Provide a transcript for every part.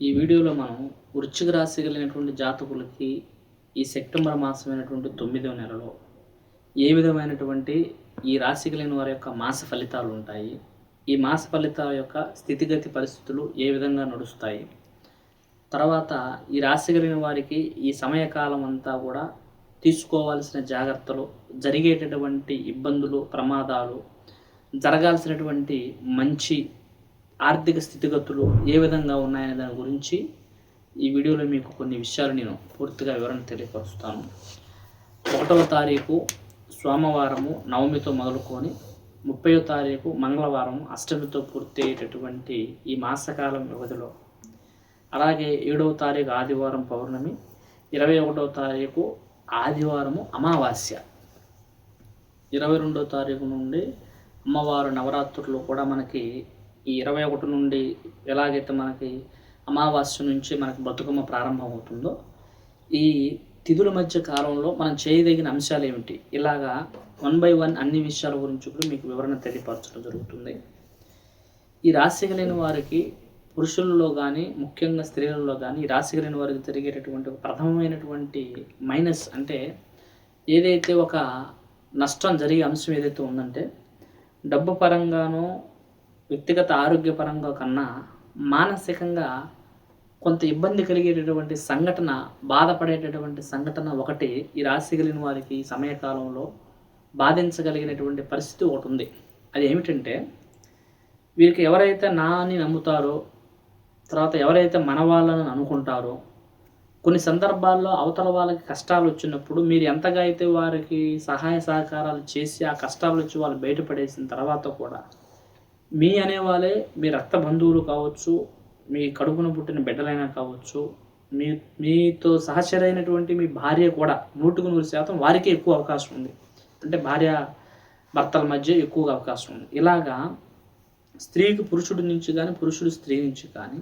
ఈ వీడియోలో మనం వృశ్చిక రాశి కలిగినటువంటి జాతకులకి ఈ సెప్టెంబర్ మాసమైనటువంటి తొమ్మిదవ నెలలో ఏ విధమైనటువంటి ఈ రాశి కలిగిన వారి యొక్క మాస ఫలితాలు ఉంటాయి? ఈ మాస ఫలితాల యొక్క స్థితిగతి పరిస్థితులు ఏ విధంగా నడుస్తాయి? తర్వాత ఈ రాశి కలిగిన వారికి ఈ సమయకాలం అంతా కూడా తీసుకోవాల్సిన జాగ్రత్తలు జరిగేటటువంటి ఇబ్బందులు ప్రమాదాలు జరగాల్సినటువంటి మంచి ఆర్థిక స్థితిగతులు ఏ విధంగా ఉన్నాయనే దాని గురించి ఈ వీడియోలో మీకు కొన్ని విషయాలు నేను పూర్తిగా వివరణ తెలియపరుస్తాను. ఒకటవ తారీఖు సోమవారము నవమితో మొదలుకొని ముప్పయో తారీఖు మంగళవారం అష్టమితో పూర్తి అయ్యేటటువంటి ఈ మాసకాలం వ్యవధిలో. అలాగే ఏడవ తారీఖు ఆదివారం పౌర్ణమి ఇరవై ఒకటవ తారీఖు ఆదివారము అమావాస్య. ఇరవై రెండవ తారీఖు నుండి అమ్మవారు నవరాత్రులు కూడా మనకి ఈ ఇరవై ఒకటి నుండి ఎలాగైతే మనకి అమావాస్య నుంచి మనకి బతుకమ్మ ప్రారంభమవుతుందో ఈ తిథుల మధ్య కాలంలో మనం చేయదగిన అంశాలు ఏమిటి? ఇలాగా వన్ బై వన్ అన్ని విషయాల గురించి కూడా మీకు వివరణ తెలియపరచడం జరుగుతుంది. ఈ రాశి కలిగిన వారికి పురుషులలో కానీ ముఖ్యంగా స్త్రీలలో కానీ ఈ రాశి కలిగిన వారికి జరిగేటటువంటి ఒక ప్రథమమైనటువంటి మైనస్ అంటే ఏదైతే ఒక నష్టం జరిగే అంశం ఏదైతే ఉందంటే డబ్బు పరంగానో వ్యక్తిగత ఆరోగ్యపరంగా కన్నా మానసికంగా కొంత ఇబ్బంది కలిగేటటువంటి సంఘటన బాధపడేటటువంటి సంఘటన ఒకటి ఈ రాశి కలిగిన వారికి ఈ సమయకాలంలో బాధించగలిగినటువంటి పరిస్థితి ఒకటి ఉంది. అది ఏమిటంటే వీరికి ఎవరైతే నా అని నమ్ముతారో తర్వాత ఎవరైతే మన వాళ్ళని అనుకుంటారో కొన్ని సందర్భాల్లో అవతల వాళ్ళకి కష్టాలు వచ్చినప్పుడు మీరు ఎంతగా అయితే వారికి సహాయ సహకారాలు చేసి ఆ కష్టాలు వచ్చి వాళ్ళు బయటపడేసిన తర్వాత కూడా మీ అనేవాళ్ళే మీ రక్త బంధువులు కావచ్చు మీ కడుపున పుట్టిన బిడ్డలైనా కావచ్చు మీ మీతో సహచరైనటువంటి మీ భార్య కూడా నూటుకు నూరు శాతం వారికే ఎక్కువ అవకాశం ఉంది. అంటే భార్య భర్తల మధ్య ఎక్కువగా అవకాశం ఉంది. ఇలాగా స్త్రీకి పురుషుడి నుంచి కానీ పురుషుడు స్త్రీ నుంచి కానీ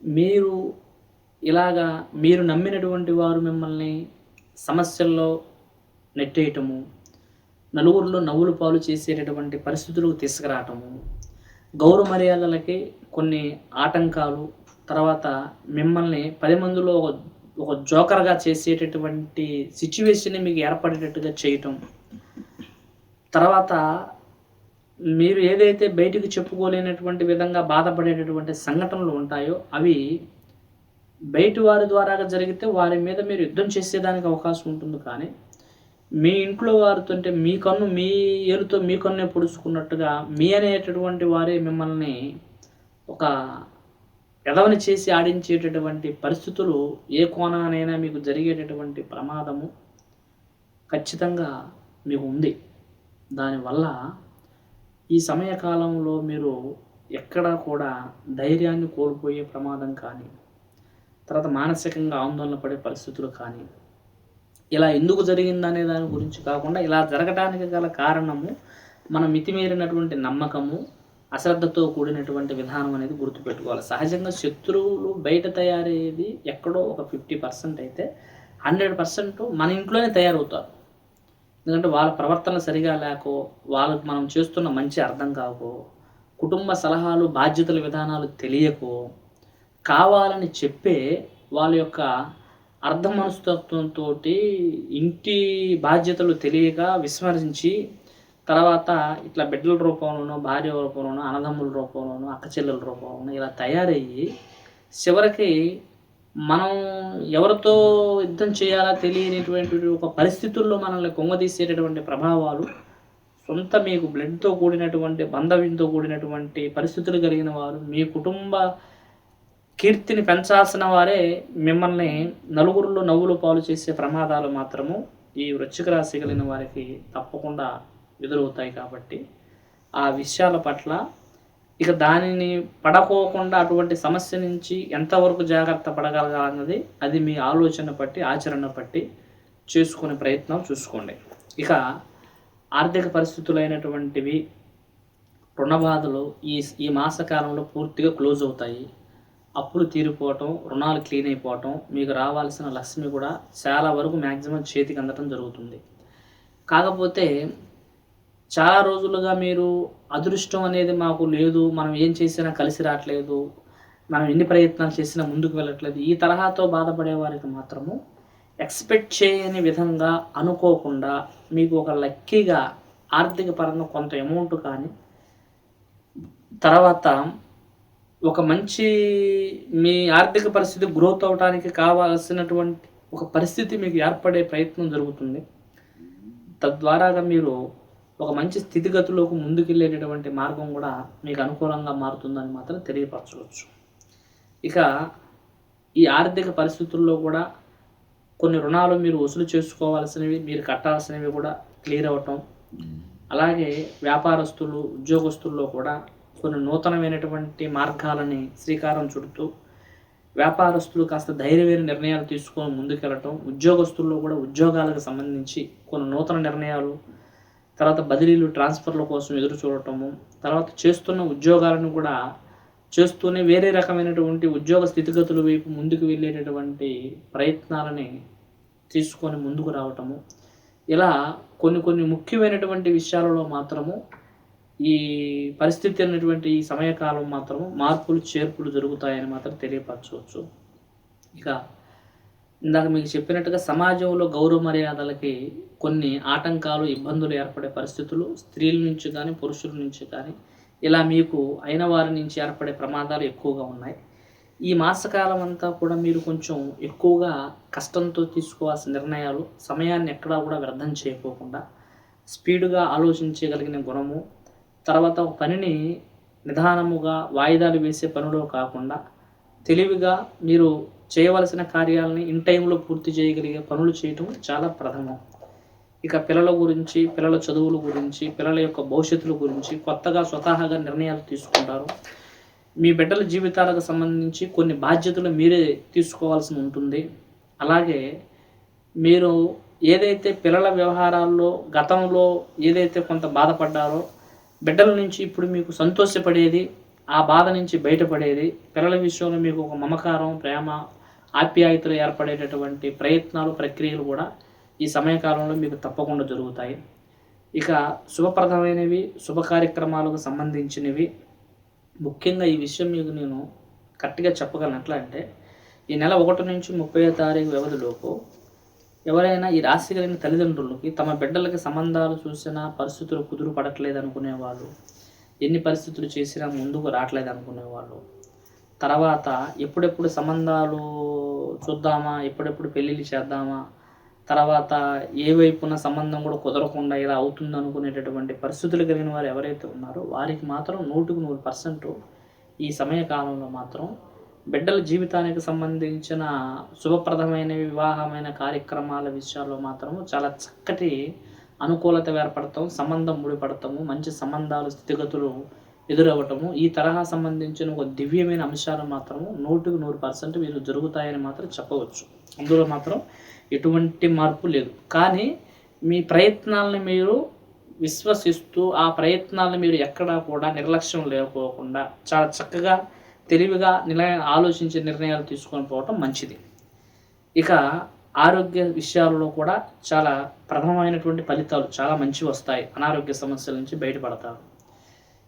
మీరు ఇలాగా మీరు నమ్మినటువంటి వారు మిమ్మల్ని సమస్యల్లో నెట్టేయటము నలుగురిలో నవ్వులు పాలు చేసేటటువంటి పరిస్థితులకు తీసుకురావటము. గౌరవ మర్యాదలకి కొన్ని ఆటంకాలు తర్వాత మిమ్మల్ని పది మందిలో ఒక ఒక జోకర్గా చేసేటటువంటి సిచ్యువేషన్ని మీకు ఏర్పడేటట్టుగా చేయటం. తర్వాత మీరు ఏదైతే బయటికి చెప్పుకోలేనటువంటి విధంగా బాధపడేటటువంటి సంఘటనలు ఉంటాయో అవి బయటి వారి ద్వారా జరిగితే వారి మీద మీరు యుద్ధం చేసేదానికి అవకాశం ఉంటుంది కానీ మీ ఇంట్లో వారితో అంటే మీ కన్ను మీ ఏలుతో మీ కన్నే పొడుచుకున్నట్టుగా మీ అనేటటువంటి వారే మిమ్మల్ని ఒక ఎదవని చేసి ఆడించేటటువంటి పరిస్థితులు ఏ కోణానైనా మీకు జరిగేటటువంటి ప్రమాదము ఖచ్చితంగా మీకు ఉంది. దానివల్ల ఈ సమయకాలంలో మీరు ఎక్కడా కూడా ధైర్యాన్ని కోల్పోయే ప్రమాదం కానీ తర్వాత మానసికంగా ఆందోళన పడే పరిస్థితులు కానీ ఇలా ఎందుకు జరిగిందనే దాని గురించి కాకుండా ఇలా జరగటానికి గల కారణము మన మితిమీరినటువంటి నమ్మకము అశ్రద్ధతో కూడినటువంటి విధానం అనేది గుర్తుపెట్టుకోవాలి. సహజంగా శత్రువులు బయట తయారయ్యేది ఎక్కడో ఒక ఫిఫ్టీ పర్సెంట్ అయితే హండ్రెడ్ పర్సెంట్ మన ఇంట్లోనే తయారవుతారు. ఎందుకంటే వాళ్ళ ప్రవర్తన సరిగా లేకో వాళ్ళకి మనం చేస్తున్న మంచి అర్థం కాకో కుటుంబ సలహాలు బాధ్యతల విధానాలు తెలియకో కావాలని చెప్పే వాళ్ళ యొక్క అర్ధ మనస్తత్వంతో ఇంటి బాధ్యతలు తెలియక విస్మరించి తర్వాత ఇట్లా బిడ్డల రూపంలోనో భార్య రూపంలోనో అన్నదమ్ముల రూపంలోనో అక్కచెల్లెల రూపంలోనో ఇలా తయారయ్యి చివరికి మనం ఎవరితో యుద్ధం చేయాలా తెలియనిటువంటి ఒక పరిస్థితుల్లో మనల్ని కొంగదీసేటటువంటి ప్రభావాలు సొంత మీకు బ్లడ్తో కూడినటువంటి బంధవ్యంతో కూడినటువంటి పరిస్థితులు కలిగిన వారు మీ కుటుంబ కీర్తిని పెంచాల్సిన వారే మిమ్మల్ని నలుగురిలో నవ్వులు పాలు చేసే ప్రమాదాలు మాత్రము ఈ వృశ్చిక రాశి కలిగిన వారికి తప్పకుండా ఎదురవుతాయి కాబట్టి ఆ విషయాల పట్ల ఇక దానిని పడకోకుండా అటువంటి సమస్య నుంచి ఎంతవరకు జాగ్రత్త పడగలగాలన్నది అది మీ ఆలోచన బట్టి ఆచరణ బట్టి చేసుకునే ప్రయత్నం చూసుకోండి. ఇక ఆర్థిక పరిస్థితులైనటువంటివి రుణ బాధలు ఈ ఈ మాసకాలంలో పూర్తిగా క్లోజ్ అవుతాయి. అప్పులు తీరిపోవటం రుణాలు క్లీన్ అయిపోవటం మీకు రావాల్సిన లక్ష్మి కూడా చాలా వరకు మ్యాక్సిమం చేతికి అందటం జరుగుతుంది. కాకపోతే చాలా రోజులుగా మీరు అదృష్టం అనేది మాకు లేదు మనం ఏం చేసినా కలిసి రావట్లేదు మనం ఎన్ని ప్రయత్నాలు చేసినా ముందుకు వెళ్ళట్లేదు ఈ తరహాతో బాధపడే వారికి మాత్రము ఎక్స్పెక్ట్ చేయని విధంగా అనుకోకుండా మీకు ఒక లక్కీగా ఆర్థిక పరంగా కొంత అమౌంట్ కానీ తర్వాత ఒక మంచి మీ ఆర్థిక పరిస్థితి గ్రోత్ అవడానికి కావాల్సినటువంటి ఒక పరిస్థితి మీకు ఏర్పడే ప్రయత్నం జరుగుతుంది. తద్వారాగా మీరు ఒక మంచి స్థితిగతిలోకి ముందుకెళ్ళేటటువంటి మార్గం కూడా మీకు అనుకూలంగా మారుతుందని మాత్రం తెలియపరచవచ్చు. ఇక ఈ ఆర్థిక పరిస్థితుల్లో కూడా కొన్ని రుణాలు మీరు వసూలు చేసుకోవాల్సినవి మీరు కట్టాల్సినవి కూడా క్లియర్ అవటం. అలాగే వ్యాపారస్తులు ఉద్యోగస్తుల్లో కూడా కొన్ని నూతనమైనటువంటి మార్గాలని శ్రీకారం చుడుతూ వ్యాపారస్తులు కాస్త ధైర్యమైన నిర్ణయాలు తీసుకొని ముందుకెళ్ళటం ఉద్యోగస్తుల్లో కూడా ఉద్యోగాలకు సంబంధించి కొన్ని నూతన నిర్ణయాలు తర్వాత బదిలీలు ట్రాన్స్ఫర్ల కోసం ఎదురు చూడటము తర్వాత చేస్తున్న ఉద్యోగాలను కూడా చేస్తూనే వేరే రకమైనటువంటి ఉద్యోగ స్థితిగతుల వైపు ముందుకు వెళ్ళేటటువంటి ప్రయత్నాలని తీసుకొని ముందుకు రావటము. ఇలా కొన్ని కొన్ని ముఖ్యమైనటువంటి విషయాలలో మాత్రము ఈ పరిస్థితి అనేటువంటి ఈ సమయకాలం మాత్రం మార్పులు చేర్పులు జరుగుతాయని మాత్రం తెలియపరచవచ్చు. ఇక ఇందాక మీకు చెప్పినట్టుగా సమాజంలో గౌరవ మర్యాదలకి కొన్ని ఆటంకాలు ఇబ్బందులు ఏర్పడే పరిస్థితులు స్త్రీల నుంచి కానీ పురుషుల నుంచి కానీ ఇలా మీకు అయిన వారి నుంచి ఏర్పడే ప్రమాదాలు ఎక్కువగా ఉన్నాయి. ఈ మాసకాలం అంతా కూడా మీరు కొంచెం ఎక్కువగా కష్టంతో తీసుకోవాల్సిన నిర్ణయాలు సమయాన్ని ఎక్కడా కూడా వ్యర్థం చేయకోకుండా స్పీడ్గా ఆలోచించగలిగిన గుణము తర్వాత ఒక పనిని నిదానముగా వాయిదాలు వేసే పనిలో కాకుండా తెలివిగా మీరు చేయవలసిన కార్యాలని ఇన్ టైంలో పూర్తి చేయగలిగే పనులు చేయటం చాలా ప్రథమం. ఇక పిల్లల గురించి పిల్లల చదువుల గురించి పిల్లల యొక్క భవిష్యత్తుల గురించి కొత్తగా స్వతహాగా నిర్ణయాలు తీసుకుంటారు. మీ బిడ్డల జీవితాలకు సంబంధించి కొన్ని బాధ్యతలు మీరే తీసుకోవాల్సి ఉంటుంది. అలాగే మీరు ఏదైతే పిల్లల వ్యవహారాల్లో గతంలో ఏదైతే కొంత బాధపడ్డారో బిడ్డల నుంచి ఇప్పుడు మీకు సంతోషపడేది ఆ బాధ నుంచి బయటపడేది పిల్లల విషయంలో మీకు ఒక మమకారం ప్రేమ ఆప్యాయతలు ఏర్పడేటటువంటి ప్రయత్నాలు ప్రక్రియలు కూడా ఈ సమయకాలంలో మీకు తప్పకుండా జరుగుతాయి. ఇక శుభప్రదమైనవి శుభ కార్యక్రమాలకు సంబంధించినవి. ముఖ్యంగా ఈ విషయం మీకు నేను కరెక్ట్గా చెప్పగలను ఎట్లా అంటే ఈ నెల ఒకటి నుంచి ముప్పై తారీఖు వ్యవధిలోపు ఎవరైనా ఈ రాశి కలిగిన తల్లిదండ్రులకి తమ బిడ్డలకి సంబంధాలు చూసినా పరిస్థితులు కుదురు పడట్లేదు అనుకునేవాళ్ళు. ఎన్ని పరిస్థితులు చేసినా ముందుకు రావట్లేదు అనుకునేవాళ్ళు. తర్వాత ఎప్పుడెప్పుడు సంబంధాలు చూద్దామా ఎప్పుడెప్పుడు పెళ్ళిళ్ళు చేద్దామా తర్వాత ఏ వైపున సంబంధం కూడా కుదరకుండా ఇలా అవుతుంది అనుకునేటటువంటి పరిస్థితులు కలిగిన వారు ఎవరైతే ఉన్నారో వారికి మాత్రం నూటికి నూరు పర్సెంట్ ఈ సమయకాలంలో మాత్రం బిడ్డల జీవితానికి సంబంధించిన శుభప్రదమైన వివాహమైన కార్యక్రమాల విషయాల్లో మాత్రము చాలా చక్కటి అనుకూలత ఏర్పడతాం సంబంధం ముడిపడతాము మంచి సంబంధాలు స్థితిగతులు ఎదురవ్వటము. ఈ తరహా సంబంధించిన ఒక దివ్యమైన అంశాలు మాత్రము నూటికి నూరు పర్సెంట్ మీరు జరుగుతాయని మాత్రం చెప్పవచ్చు. అందులో మాత్రం ఎటువంటి మార్పు లేదు. కానీ మీ ప్రయత్నాలను మీరు విశ్వసిస్తూ ఆ ప్రయత్నాలను మీరు ఎక్కడా కూడా నిర్లక్ష్యం లేకపోకుండా చాలా చక్కగా తెలివిగా నిల ఆలోచించే నిర్ణయాలు తీసుకొని పోవటం మంచిది. ఇక ఆరోగ్య విషయాలలో కూడా చాలా ప్రథమమైనటువంటి ఫలితాలు చాలా మంచి వస్తాయి. అనారోగ్య సమస్యల నుంచి బయటపడతారు.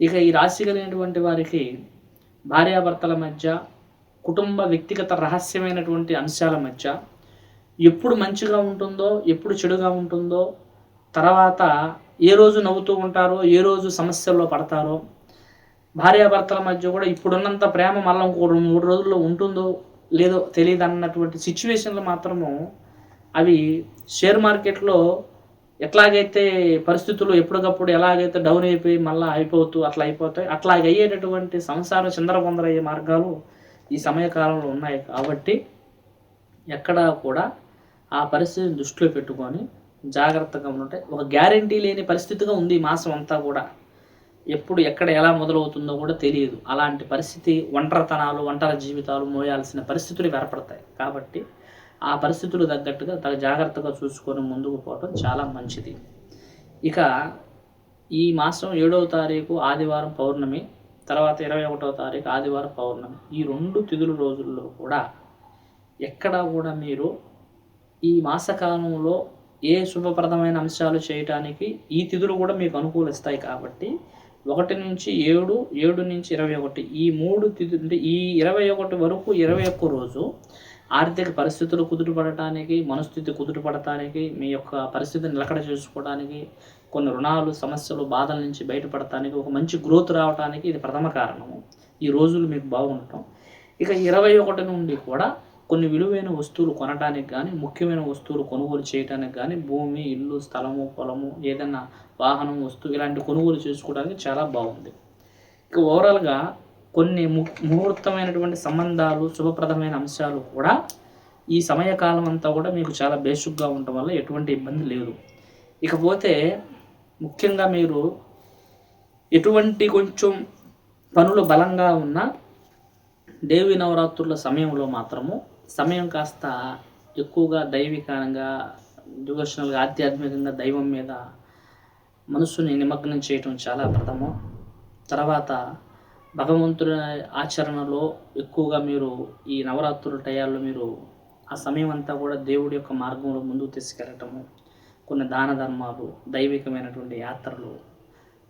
ఇక ఈ రాశి కలిగినటువంటి వారికి భార్యాభర్తల మధ్య కుటుంబ వ్యక్తిగత రహస్యమైనటువంటి అంశాల మధ్య ఎప్పుడు మంచిగా ఉంటుందో ఎప్పుడు చెడుగా ఉంటుందో తర్వాత ఏ రోజు నవ్వుతూ ఉంటారో ఏ రోజు సమస్యల్లో పడతారో భార్యాభర్తల మధ్య కూడా ఇప్పుడున్నంత ప్రేమ మళ్ళీ ఇంకో మూడు రోజుల్లో ఉంటుందో లేదో తెలియదు అన్నటువంటి సిచ్యువేషన్లు మాత్రము అవి షేర్ మార్కెట్లో ఎట్లాగైతే పరిస్థితులు ఎప్పటికప్పుడు ఎలాగైతే డౌన్ అయిపోయి మళ్ళీ అయిపోతూ అట్లా అయిపోతాయి అట్లా అయ్యేటటువంటి సంసారం చిందరబొందరయ్యే మార్గాలు ఈ సమయకాలంలో ఉన్నాయి కాబట్టి ఎక్కడా కూడా ఆ పరిస్థితిని దృష్టిలో పెట్టుకొని జాగ్రత్తగా ఉంటే ఒక గ్యారంటీ లేని పరిస్థితిగా ఉంది ఈ మాసం అంతా కూడా. ఎప్పుడు ఎక్కడ ఎలా మొదలవుతుందో కూడా తెలియదు. అలాంటి పరిస్థితి ఒంటరితనాలు ఒంటరి జీవితాలు మోయాల్సిన పరిస్థితులు ఏర్పడతాయి. కాబట్టి ఆ పరిస్థితులు తగ్గట్టుగా తగ జాగ్రత్తగా చూసుకొని ముందుకు పోవడం చాలా మంచిది. ఇక ఈ మాసం ఏడవ తారీఖు ఆదివారం పౌర్ణమి తర్వాత ఇరవై ఒకటవ తారీఖు ఆదివారం పౌర్ణమి. ఈ రెండు తిథుల రోజుల్లో కూడా ఎక్కడా కూడా మీరు ఈ మాసకాలంలో ఏ శుభప్రదమైన అంశాలు చేయటానికి ఈ తిథులు కూడా మీకు అనుకూలిస్తాయి కాబట్టి ఒకటి నుంచి ఏడు ఏడు నుంచి ఇరవై ఒకటి. ఈ మూడు తిథి అంటే ఈ ఇరవై ఒకటి వరకు ఇరవై ఒక్క రోజు ఆర్థిక పరిస్థితులు కుదుటపడటానికి మనస్థితి కుదుటపడటానికి మీ యొక్క పరిస్థితిని నిలకడ చేసుకోవడానికి కొన్ని రుణాలు సమస్యలు బాధల నుంచి బయటపడటానికి ఒక మంచి గ్రోత్ రావడానికి ఇది ప్రథమ కారణము. ఈ రోజులు మీకు బాగుండటం. ఇక ఇరవై ఒకటి నుండి కూడా కొన్ని విలువైన వస్తువులు కొనడానికి కానీ ముఖ్యమైన వస్తువులు కొనుగోలు చేయడానికి కానీ భూమి ఇల్లు స్థలము పొలము ఏదైనా వాహనం వస్తువు ఇలాంటి కొనుగోలు చేసుకోవడానికి చాలా బాగుంది. ఇక ఓవరాల్గా కొన్ని ము ముహూర్తమైనటువంటి సంబంధాలు శుభప్రదమైన అంశాలు కూడా ఈ సమయకాలం అంతా కూడా మీకు చాలా బేసిక్గా ఉండటం వల్ల ఎటువంటి ఇబ్బంది లేదు. ఇకపోతే ముఖ్యంగా మీరు ఎటువంటి కొంచెం పనులు బలంగా ఉన్న దేవి నవరాత్రుల సమయంలో మాత్రము సమయం కాస్త ఎక్కువగా దైవికంగా డివోషనల్గా ఆధ్యాత్మికంగా దైవం మీద మనసుని నిమగ్నం చేయటం చాలా ప్రథమం. తర్వాత భగవంతుడి ఆచరణలో ఎక్కువగా మీరు ఈ నవరాత్రుల టయాల్లో మీరు ఆ సమయం అంతా కూడా దేవుడి యొక్క మార్గంలో ముందుకు తీసుకెళ్ళటము కొన్ని దాన ధర్మాలు దైవికమైనటువంటి యాత్రలు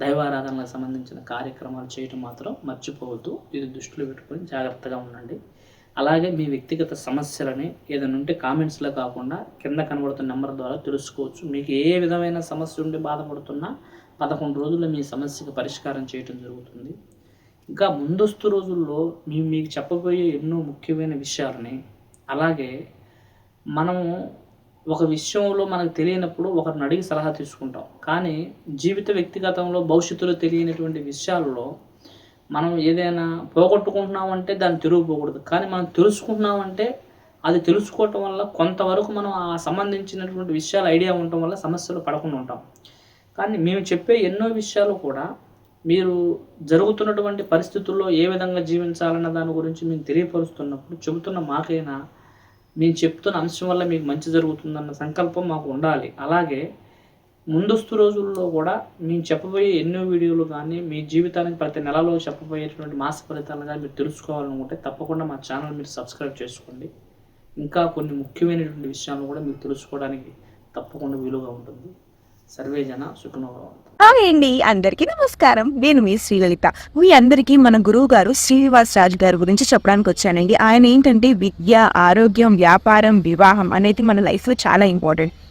దైవారాధనలకు సంబంధించిన కార్యక్రమాలు చేయటం మాత్రం మర్చిపోవద్దు. ఇది దృష్టిలో పెట్టుకొని జాగ్రత్తగా ఉండండి. అలాగే మీ వ్యక్తిగత సమస్యలని ఏదైనా ఉంటే కామెంట్స్లో కాకుండా కింద కనబడుతున్న నెంబర్ ద్వారా తెలుసుకోవచ్చు. మీకు ఏ విధమైన సమస్య ఉండి బాధపడుతున్నా పదకొండు రోజుల్లో మీ సమస్యకు పరిష్కారం చేయటం జరుగుతుంది. ఇంకా ముందస్తు రోజుల్లో మేము మీకు చెప్పబోయే ఎన్నో ముఖ్యమైన విషయాలని అలాగే మనము ఒక విషయంలో మనకు తెలియనప్పుడు ఒకరిని అడిగి సలహా తీసుకుంటాం. కానీ జీవిత వ్యక్తిగతంలో భవిష్యత్తులో తెలియనటువంటి విషయాల్లో మనం ఏదైనా పోగొట్టుకుంటున్నామంటే దాన్ని తిరుగుపోకూడదు కానీ మనం తెలుసుకుంటున్నామంటే అది తెలుసుకోవటం వల్ల కొంతవరకు మనం ఆ సంబంధించినటువంటి విషయాలు ఐడియా ఉండటం వల్ల సమస్యలు పడకుండా ఉంటాం. కానీ మేము చెప్పే ఎన్నో విషయాలు కూడా మీరు జరుగుతున్నటువంటి పరిస్థితుల్లో ఏ విధంగా జీవించాలన్న దాని గురించి మేము తెలియపరుస్తున్నప్పుడు చెబుతున్న మాకైనా మేము చెప్తున్న అంశం వల్ల మీకు మంచి జరుగుతుందన్న సంకల్పం మాకు ఉండాలి. అలాగే ముందస్తు రోజుల్లో కూడా మేము చెప్పబోయే ఎన్నో వీడియోలు కానీ మీ జీవితానికి ప్రతి నెలలో చెప్పబోయేటువంటి మాస ఫలితాలు కానీ మీరు తెలుసుకోవాలనుకుంటే తప్పకుండా మా ఛానల్ మీరు సబ్స్క్రైబ్ చేసుకోండి. ఇంకా కొన్ని ముఖ్యమైనటువంటి విషయాలు కూడా మీరు తెలుసుకోవడానికి తప్పకుండా వీలుగా ఉంటుంది. సర్వే జన సుఖనోభవంతు. హాయ్ అండి అందరికీ నమస్కారం. నేను మీ శ్రీలలిత. మీ అందరికీ మన గురువు గారు శ్రీనివాస్ రాజు గారి గురించి చెప్పడానికి వచ్చానండి. ఆయన ఏంటంటే విద్య ఆరోగ్యం వ్యాపారం వివాహం అనేది మన లైఫ్లో చాలా ఇంపార్టెంట్.